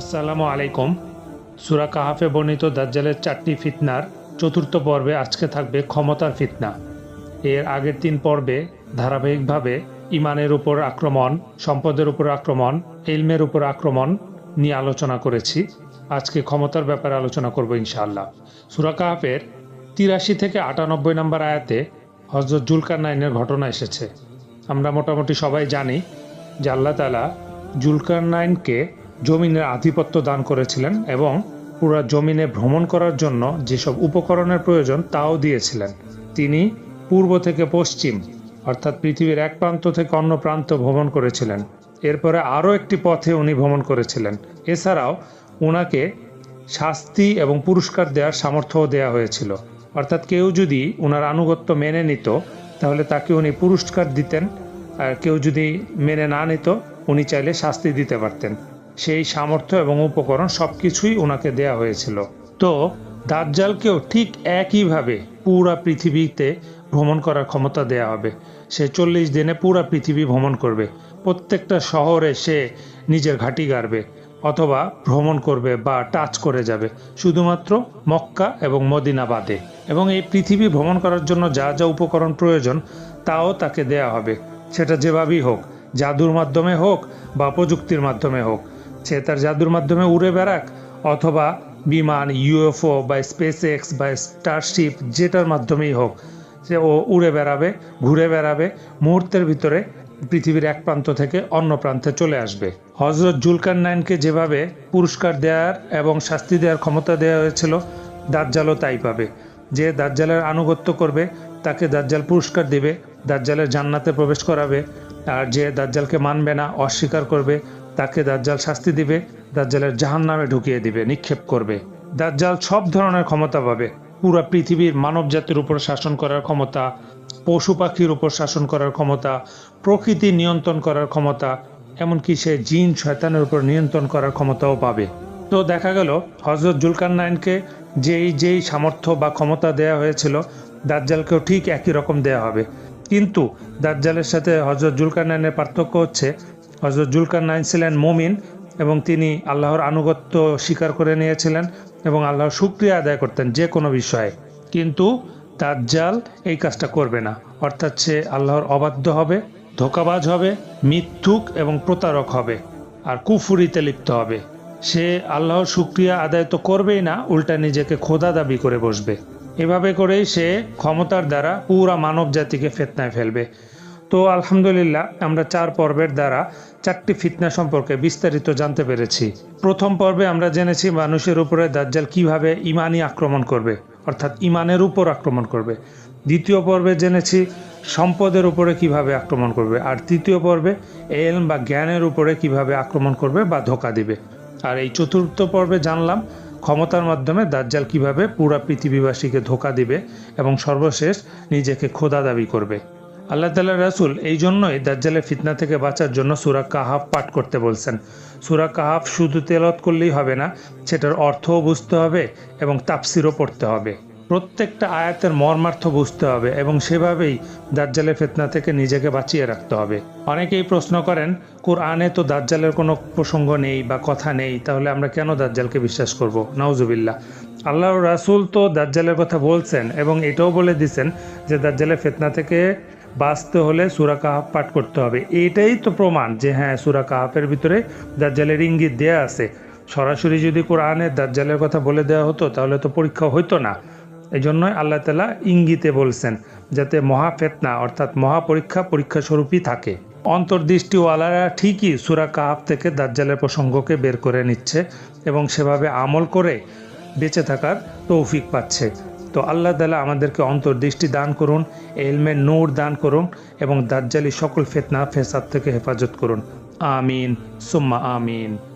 আসসালামু আলাইকুম। সুরা কাহাফে বর্ণিত দাজ্জালের চারটি ফিতনার চতুর্থ পর্বে আজকে থাকবে ক্ষমতার ফিতনা। এর আগের তিন পর্বে ধারাবাহিকভাবে ইমানের উপর আক্রমণ, সম্পদের উপর আক্রমণ, ইলমের উপর আক্রমণ নিয়ে আলোচনা করেছি। আজকে ক্ষমতার ব্যাপারে আলোচনা করব ইনশাআল্লাহ। সুরা কাহাফের তিরাশি থেকে আটানব্বই নম্বর আয়াতে হজরত জুলকার নাইনের ঘটনা এসেছে। আমরা মোটামুটি সবাই জানি যে আল্লাহ তালা জুলকার নাইনকে জমিনের আধিপত্য দান করেছিলেন এবং পুরো জমিনে ভ্রমণ করার জন্য যেসব উপকরণের প্রয়োজন তাও দিয়েছিলেন। তিনি পূর্ব থেকে পশ্চিম, অর্থাৎ পৃথিবীর এক প্রান্ত থেকে অন্য প্রান্ত ভ্রমণ করেছিলেন। এরপরে আরও একটি পথে উনি ভ্রমণ করেছিলেন। এছাড়াও ওনাকে শাস্তি এবং পুরস্কার দেওয়ার সামর্থ্যও দেওয়া হয়েছিল। অর্থাৎ কেউ যদি ওনার আনুগত্য মেনে নিত, তাহলে তাকে উনি পুরস্কার দিতেন। আর কেউ যদি মেনে না নিত, উনি চাইলে শাস্তি দিতে পারতেন। সেই সামর্থ্য এবং উপকরণ সব কিছুই ওনাকে দেয়া হয়েছিল। তো দাজ্জালকেও ঠিক একইভাবে পুরা পৃথিবীতে ভ্রমণ করার ক্ষমতা দেয়া হবে। সে চল্লিশ দিনে পুরা পৃথিবী ভ্রমণ করবে। প্রত্যেকটা শহরে সে নিজের ঘাঁটি গাড়বে অথবা ভ্রমণ করবে বা টাচ করে যাবে, শুধুমাত্র মক্কা এবং মদিনা বাদে। এবং এই পৃথিবী ভ্রমণ করার জন্য যা যা উপকরণ প্রয়োজন, তাও তাকে দেয়া হবে। সেটা যেভাবেই হোক, জাদুর মাধ্যমে হোক বা প্রযুক্তির মাধ্যমে হোক। সে তার জাদুর মাধ্যমে উড়ে বেড়াক অথবা বিমান ইউএফও বা স্পেস এক্স বা স্টারশিপ যেটার মাধ্যমেই হোক, সে ও উড়ে বেড়াবে, ঘুরে বেড়াবে, মুহূর্তের ভিতরে পৃথিবীর এক প্রান্ত থেকে অন্য প্রান্তে চলে আসবে। হজরত জুলকার নাইনকে যেভাবে পুরস্কার দেওয়ার এবং শাস্তি দেওয়ার ক্ষমতা দেওয়া হয়েছিল, দাজ্জালও তাই পাবে। যে দাজ্জালের আনুগত্য করবে, তাকে দাজ্জাল পুরস্কার দেবে, দাজ্জালের জান্নাতে প্রবেশ করাবে, আর যে দাজ্জালকে মানবে না, অস্বীকার করবে তাকে দাজ্জাল শাস্তি দিবে, দাজ্জালের জাহান নামে ঢুকিয়ে দিবে, নিক্ষেপ করবে। দাজ্জাল সব ধরনের ক্ষমতা পাবে। পুরা পৃথিবীর মানব জাতির উপর শাসন করার ক্ষমতা, পশু পাখির উপর শাসন করার ক্ষমতা, প্রকৃতি নিয়ন্ত্রণ করার ক্ষমতা, এমনকি সে জিন শয়তানের উপর নিয়ন্ত্রণ করার ক্ষমতাও পাবে। তো দেখা গেল হজরত জুলকার নাইনকে যেই যেই সামর্থ্য বা ক্ষমতা দেয়া হয়েছিল, দাজ্জালকেও ঠিক একই রকম দেয়া হবে। কিন্তু দাজ্জালের সাথে হজরত জুলকার নাইনের পার্থক্য হচ্ছে হজরত জুলকার নাইন ছিলেন মমিন এবং তিনি আল্লাহর আনুগত্য স্বীকার করে নিয়েছিলেন এবং আল্লাহর শুক্রিয়া আদায় করতেন যে কোনো বিষয়ে। কিন্তু দাজ্জাল এই কাজটা করবে না। অর্থাৎ সে আল্লাহর অবাধ্য হবে, ধোকাবাজ হবে, মিথ্যুক এবং প্রতারক হবে আর কুফুরিতে লিপ্ত হবে। সে আল্লাহর শুক্রিয়া আদায় তো করবেই না, উল্টা নিজেকে খোদা দাবি করে বসবে। এভাবে করেই সে ক্ষমতার দ্বারা পুরা মানব জাতিকে ফেতনায় ফেলবে। তো আলহামদুলিল্লাহ, আমরা চার পর্বের দ্বারা চারটি ফিতনা সম্পর্কে বিস্তারিত জানতে পেরেছি। প্রথম পর্বে আমরা জেনেছি মানুষের উপরে দাজ্জাল কীভাবে ইমানি আক্রমণ করবে, অর্থাৎ ইমানের উপর আক্রমণ করবে। দ্বিতীয় পর্বে জেনেছি সম্পদের উপরে কীভাবে আক্রমণ করবে, আর তৃতীয় পর্বে এলম বা জ্ঞানের উপরে কীভাবে আক্রমণ করবে বা ধোকা দিবে। আর এই চতুর্থ পর্বে জানলাম ক্ষমতার মাধ্যমে দাজ্জাল কীভাবে পুরা পৃথিবীবাসীকে ধোকা দিবে এবং সর্বশেষ নিজেকে খোদা দাবি করবে। আল্লাহ তাল্লাহ রাসুল এই জন্যই দাজ্জালের ফিতনা থেকে বাঁচার জন্য সুরা কাহাফ পাঠ করতে বলছেন। সুরা কাহাফ শুধু তেলত করলেই হবে না, সেটার অর্থও বুঝতে হবে এবং তাপসিরও পড়তে হবে। প্রত্যেকটা আয়াতের মর্মার্থ বুঝতে হবে এবং সেভাবেই দাজ্জালের ফেতনা থেকে নিজেকে বাঁচিয়ে রাখতে হবে। অনেকেই প্রশ্ন করেন, কোরআনে তো দাজ্জালের কোনো প্রসঙ্গ নেই বা কথা নেই, তাহলে আমরা কেন দাজ্জালকে বিশ্বাস করব? নাউজুবিল্লাহ। আল্লাহ রাসুল তো দাজ্জালের কথা বলছেন এবং এটাও বলে দিছেন যে দাজ্জালের ফেতনা থেকে বাঁচতে হলে সুরা কাহাফ পাঠ করতে হবে। এইটাই তো প্রমাণ যে হ্যাঁ সুরা কাহাফের ভিতরে দাজ্জালের ইঙ্গিত দেয়া আছে। সরাসরি যদি কোরআনে দাজ্জালের কথা বলে দেওয়া হতো, তাহলে তো পরীক্ষা হইতো না। এই জন্যই আল্লাহ তালা ইঙ্গিতে বলছেন যাতে মহা ফেতনা অর্থাৎ মহা পরীক্ষা স্বরূপই থাকে। অন্তর্দৃষ্টিওয়ালারা ঠিকই সুরা কাহাফ থেকে দাজ্জালের প্রসঙ্গকে বের করে নিচ্ছে এবং সেভাবে আমল করে বেঁচে থাকার তৌফিক পাচ্ছে। তো আল্লাহ তালা আমাদেরকে অন্তর্দৃষ্টি দান করুন এলমের নূর দান করুন এবং দাজ্জালি সকল ফেতনা, ফেসাদ থেকে হেফাজত করুন। আমিন, সুম্মা আমিন।